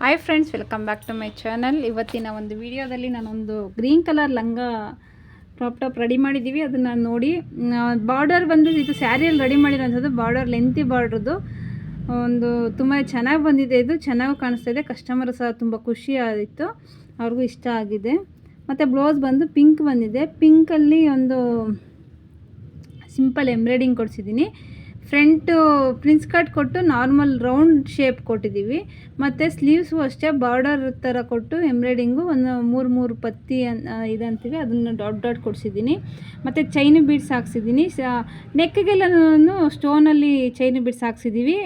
Hi friends welcome back to my channel ಇವತ್ತಿನ ಒಂದು ವಿಡಿಯೋದಲ್ಲಿ ನಾನೊಂದು ಗ್ರೀನ್ ಕಲರ್ ಲಂಗ ಕ್ರಾಪ್ ಟಾಪ್ ರೆಡಿ ಮಾಡಿದ್ದೀವಿ. ಅದನ್ನು ನೋಡಿ ಬಾರ್ಡರ್ ಬಂದು ಇದು ಸ್ಯಾರಿಯಲ್ಲಿ ರೆಡಿ ಮಾಡಿರೋಂಥದ್ದು ಬಾರ್ಡರ್ ಲೆಂತಿ ಬಾರ್ಡ್ರದ್ದು ಒಂದು ತುಂಬ ಚೆನ್ನಾಗಿ ಬಂದಿದೆ ಇದು. ಚೆನ್ನಾಗಿ ಕಾಣಿಸ್ತಾ ಇದೆ. ಕಸ್ಟಮರ್ ಸಹ ತುಂಬ ಖುಷಿ ಆಯಿತು ಅವ್ರಿಗೂ ಇಷ್ಟ ಆಗಿದೆ. ಮತ್ತು ಬ್ಲೌಸ್ ಬಂದು ಪಿಂಕ್ ಬಂದಿದೆ. ಪಿಂಕಲ್ಲಿ ಒಂದು ಸಿಂಪಲ್ ಎಂಬ್ರಾಯ್ಡಿಂಗ್ ಕೊಡಿಸಿದ್ದೀನಿ. ಫ್ರಂಟು ಪ್ರಿನ್ಸ್ ಕಟ್ ಕೊಟ್ಟು ನಾರ್ಮಲ್ ರೌಂಡ್ ಶೇಪ್ ಕೊಟ್ಟಿದ್ದೀವಿ. ಮತ್ತು ಸ್ಲೀವ್ಸು ಅಷ್ಟೇ, ಬಾರ್ಡರ್ ಥರ ಕೊಟ್ಟು ಎಂಬ್ರಾಯ್ಡಿಂಗು ಒಂದು ಮೂರು ಮೂರು ಪತ್ತಿ ಇದಂತೀವಿ. ಅದನ್ನು ಡಾಟ್ ಡಾಟ್ ಕೊಡಿಸಿದ್ದೀನಿ. ಮತ್ತು ಚೈನ್ ಬೀಡ್ಸ್ ಹಾಕ್ಸಿದ್ದೀನಿ. ಸ ನೆಕ್ಗೆಲ್ಲನೂ ಸ್ಟೋನಲ್ಲಿ ಚೈನ್ ಬೀಡ್ಸ್ ಹಾಕ್ಸಿದ್ದೀವಿ.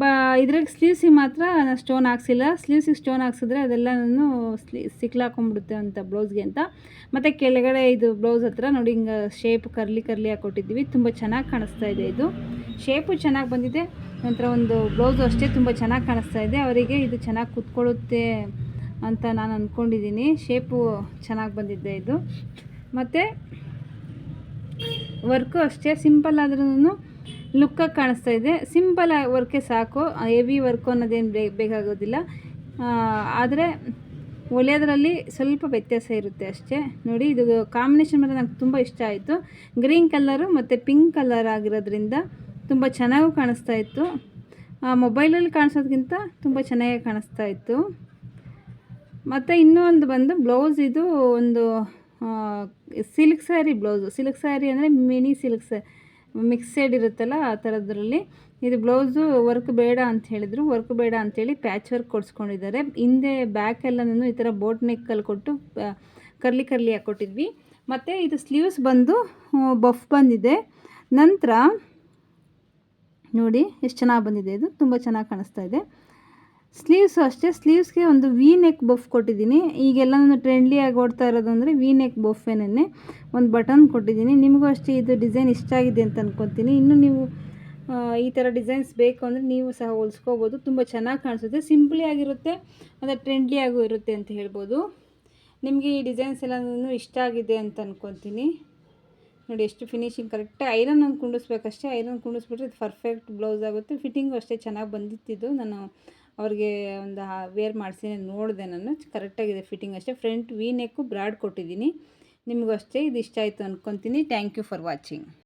ಬ ಇದ್ರಾಗ ಸ್ಲೀವ್ಸಿಗೆ ಮಾತ್ರ ಸ್ಟೋನ್ ಹಾಕ್ಸಿಲ್ಲ. ಸ್ಲೀವ್ಸಿಗೆ ಸ್ಟೋನ್ ಹಾಕ್ಸಿದ್ರೆ ನಾನು ಸ್ಲೀ ಸಿಕ್ಲಾಕೊಂಡ್ಬಿಡುತ್ತೆ ಅಂತ ಬ್ಲೌಸ್ಗೆ ಅಂತ. ಮತ್ತು ಕೆಳಗಡೆ ಇದು ಬ್ಲೌಸ್ ಹತ್ರ ನೋಡಿ, ಹಿಂಗೆ ಶೇಪ್ ಕರ್ಲಿ ಕರ್ಲಿ ಕೊಟ್ಟಿದ್ದೀವಿ. ತುಂಬ ಚೆನ್ನಾಗಿ ಕಾಣಿಸ್ತಾ ಇದೆ ಇದು. ಶೇಪು ಚೆನ್ನಾಗಿ ಬಂದಿದೆ. ನಂತರ ಒಂದು ಬ್ಲೌಸು ಅಷ್ಟೇ ತುಂಬ ಚೆನ್ನಾಗಿ ಕಾಣಿಸ್ತಾ ಇದೆ. ಅವರಿಗೆ ಇದು ಚೆನ್ನಾಗಿ ಕುತ್ಕೊಳ್ಳುತ್ತೆ ಅಂತ ನಾನು ಅಂದ್ಕೊಂಡಿದ್ದೀನಿ ಶೇಪು ಚೆನ್ನಾಗಿ ಬಂದಿದೆ ಇದು. ಮತ್ತು ವರ್ಕು ಅಷ್ಟೇ. ಸಿಂಪಲ್ ಆದ್ರೂ ಲುಕ್ಕಾಗಿ ಕಾಣಿಸ್ತಾ ಇದೆ. ಸಿಂಪಲ್ ವರ್ಕೆ ಸಾಕು. ಹೆವಿ ವರ್ಕು ಅನ್ನೋದೇನು ಬೇಕಾಗೋದಿಲ್ಲ. ಆದರೆ ಒಲೆಯೋದ್ರಲ್ಲಿ ಸ್ವಲ್ಪ ವ್ಯತ್ಯಾಸ ಇರುತ್ತೆ ಅಷ್ಟೇ. ನೋಡಿ, ಇದು ಕಾಂಬಿನೇಷನ್ ಮಾತ್ರ ನಂಗೆ ತುಂಬ ಇಷ್ಟ ಆಯಿತು. ಗ್ರೀನ್ ಕಲ್ಲರು ಮತ್ತು ಪಿಂಕ್ ಕಲರ್ ಆಗಿರೋದ್ರಿಂದ ತುಂಬ ಚೆನ್ನಾಗೂ ಕಾಣಿಸ್ತಾ ಇತ್ತು. ಮೊಬೈಲಲ್ಲಿ ಕಾಣಿಸೋದ್ಕಿಂತ ತುಂಬ ಚೆನ್ನಾಗಿ ಕಾಣಿಸ್ತಾ ಇತ್ತು. ಮತ್ತು ಇನ್ನೂ ಒಂದು ಬಂದು ಬ್ಲೌಸ್ ಇದು ಒಂದು silk sari blouse. Silk sari ಅಂದರೆ ಮಿನಿ ಸಿಲ್ಕ್ ಮಿಕ್ಸೆಡ್ ಇರುತ್ತಲ್ಲ ಆ ಥರದ್ರಲ್ಲಿ. ಇದು ಬ್ಲೌಸು ವರ್ಕ್ ಬೇಡ ಅಂತ ಹೇಳಿದರು. ವರ್ಕ್ ಬೇಡ ಅಂಥೇಳಿ ಪ್ಯಾಚ್ ವರ್ಕ್ ಕೊಡಿಸ್ಕೊಂಡಿದ್ದಾರೆ. ಹಿಂದೆ ಬ್ಯಾಕ್ ನಾನು ಈ ಥರ ಬೋಟ್ ನೆಕ್ಕಲ್ಲಿ ಕೊಟ್ಟು ಕರ್ಲಿ ಕರ್ಲಿ ಹಾಕ್ಕೊಟ್ಟಿದ್ವಿ. ಮತ್ತು ಇದು ಸ್ಲೀವ್ಸ್ ಬಂದು ಬಫ್ ಬಂದಿದೆ. ನಂತರ ನೋಡಿ, ಎಷ್ಟು ಚೆನ್ನಾಗಿ ಬಂದಿದೆ ಇದು. ತುಂಬ ಚೆನ್ನಾಗಿ ಕಾಣಿಸ್ತಾ ಇದೆ. ಸ್ಲೀವ್ಸು ಅಷ್ಟೇ. ಸ್ಲೀವ್ಸ್ಗೆ ಒಂದು ವಿ ನೆಕ್ ಬಫ್ ಕೊಟ್ಟಿದ್ದೀನಿ ಈಗೆಲ್ಲ ಟ್ರೆಂಡ್ಲಿಯಾಗಿ ಓಡ್ತಾ ಇರೋದು ಅಂದರೆ ವಿ ನೆಕ್ ಬಫೇನೇ ಒಂದು ಬಟನ್ ಕೊಟ್ಟಿದ್ದೀನಿ. ನಿಮಗೂ ಅಷ್ಟೇ ಇದು ಡಿಸೈನ್ ಇಷ್ಟ ಆಗಿದೆ ಅಂತ ಅಂದ್ಕೊತೀನಿ ಇನ್ನು ನೀವು ಈ ಥರ ಡಿಸೈನ್ಸ್ ಬೇಕು ಅಂದರೆ ನೀವು ಸಹ ಹೊಲ್ಸ್ಕೋಬೋದು. ತುಂಬ ಚೆನ್ನಾಗಿ ಕಾಣಿಸುತ್ತೆ. ಸಿಂಪ್ಲಿ ಆಗಿರುತ್ತೆ, ಮತ್ತು ಟ್ರೆಂಡ್ಲಿಯಾಗೂ ಇರುತ್ತೆ ಅಂತ ಹೇಳ್ಬೋದು. ನಿಮಗೆ ಈ ಡಿಸೈನ್ಸ್ ಎಲ್ಲನೂ ಇಷ್ಟ ಆಗಿದೆ ಅಂತ ಅನ್ಕೊತೀನಿ. ನೋಡಿ ಎಷ್ಟು ಫಿನಿಶಿಂಗ್ ಕರೆಕ್ಟ್ ಐರನ್ ಒಂದು ಕುಂಡಿಸ್ಬೇಕಷ್ಟೇ. ಐರನ್ ಕುಂಡಿಸ್ಬಿಟ್ರೆ ಇದು ಪರ್ಫೆಕ್ಟ್ ಬ್ಲೌಸ್ ಆಗುತ್ತೆ. ಫಿಟ್ಟಿಂಗು ಅಷ್ಟೇ ಚೆನ್ನಾಗಿ ಬಂದಿತ್ತಿದ್ದು ನಾನು ಅವ್ರಿಗೆ ಒಂದು ವೇರ್ ಮಾಡಿಸಿ ನೋಡಿದೆ ನಾನು. ಕರೆಕ್ಟಾಗಿದೆ ಫಿಟ್ಟಿಂಗ್ ಅಷ್ಟೇ. ಫ್ರಂಟ್ ವಿ ನೆಕ್ಕು ಬ್ರಾಡ್ ಕೊಟ್ಟಿದ್ದೀನಿ. ನಿಮಗೂ ಅಷ್ಟೇ. ಇದು ಇಷ್ಟ ಆಯಿತು ಅಂದ್ಕೊತೀನಿ ಥ್ಯಾಂಕ್ ಯು ಫಾರ್ ವಾಚಿಂಗ್